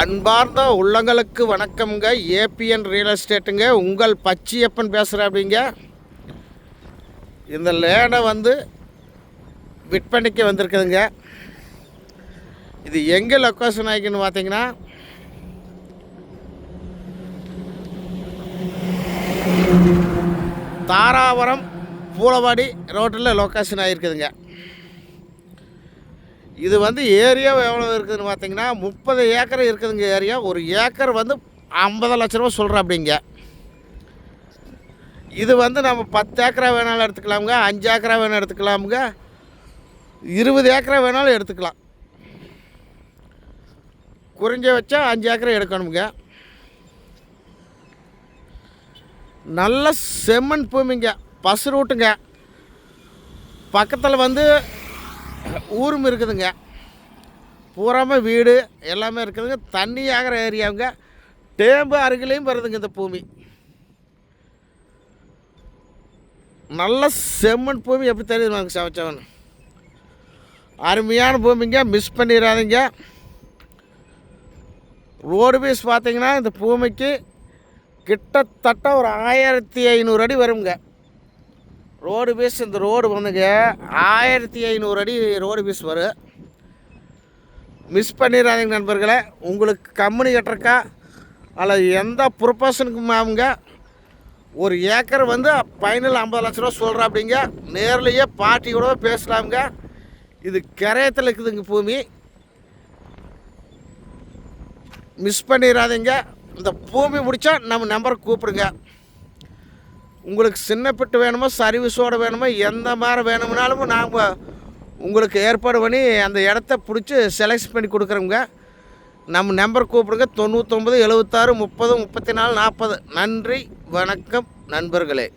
அன்பார்ந்த உள்ளங்களுக்கு வணக்கம்ங்க. ஏபிஎன் ரியல் எஸ்டேட்டுங்க உங்கள் பச்சியப்பன் பேசுகிறேன் அப்படிங்க இந்த லேனை வந்து விற்பனைக்கு வந்திருக்குதுங்க. இது எங்கே லொக்கேஷன் ஆகிக்குன்னு பார்த்தீங்கன்னா தாராபுரம் பூலவாடி ரோட்டில் லொக்கேஷன் ஆகிருக்குதுங்க. இது வந்து ஏரியா எவ்வளோ இருக்குதுன்னு பார்த்தீங்கன்னா முப்பது ஏக்கர் இருக்குதுங்க ஏரியா. ஒரு ஏக்கர் வந்து ஐம்பது லட்ச ரூபா சொல்கிறேன் அப்படிங்க இது வந்து நம்ம பத்து ஏக்கரா வேணாலும் எடுத்துக்கலாமுங்க அஞ்சு ஏக்கரா வேணாலும் எடுத்துக்கலாமுங்க இருபது ஏக்கரா வேணாலும் எடுத்துக்கலாம். குறைஞ்ச வச்சா அஞ்சு ஏக்கரை எடுக்கணுமுங்க நல்ல செம்மண் பூமிங்க பசு ரூட்டுங்க. பக்கத்தில் வந்து ஊரும் இருக்குதுங்க. பூராமல் வீடு எல்லாமே இருக்குதுங்க. தண்ணி ஆகிற ஏரியாவுங்க. டேம்பு அருகிலையும் வருதுங்க இந்த பூமி. நல்ல செம்மண் பூமி எப்படி தெரியுதுமாங்க சமைச்சவன் அருமையான பூமிங்க. மிஸ் பண்ணிடாதீங்க. ரோடு பீஸ் பார்த்தீங்கன்னா இந்த பூமிக்கு கிட்டத்தட்ட ஒரு ஆயிரத்தி ஐநூறு அடி வருங்க. ரோடு பீஸ் இந்த ரோடு வந்துங்க ஆயிரத்தி ஐநூறு அடி ரோடு பீஸ் வரும். மிஸ் பண்ணிடாதீங்க நண்பர்களே. உங்களுக்கு கம்பெனி கட்டுறக்கா அல்லது எந்த ப்ரொபஷனுக்கு ஆகுங்க ஒரு ஏக்கர் வந்து ஃபைனல் ஐம்பது லட்ச ரூபா சொல்கிறா அப்படிங்க நேர்லேயே பார்ட்டி கூட பேசலாமுங்க. இது கரையத்தில் இருக்குதுங்க பூமி. மிஸ் பண்ணிடாதீங்க. இந்த பூமி முடித்தா நம்ம நம்பருக்கு கூப்பிடுங்க. உங்களுக்கு சின்ன வேணுமோ சர்வீஸோடு வேணுமோ எந்த மாதிரி வேணும்னாலும் நாங்கள் உங்களுக்கு ஏற்பாடு பண்ணி அந்த இடத்த பிடிச்சி செலக்ட் பண்ணி கொடுக்குறோங்க நம்ம நம்பர் கூப்பிடுங்க தொண்ணூத்தொம்பது எழுபத்தாறு முப்பது முப்பத்தி நாலு நாற்பது. நன்றி வணக்கம் நண்பர்களே.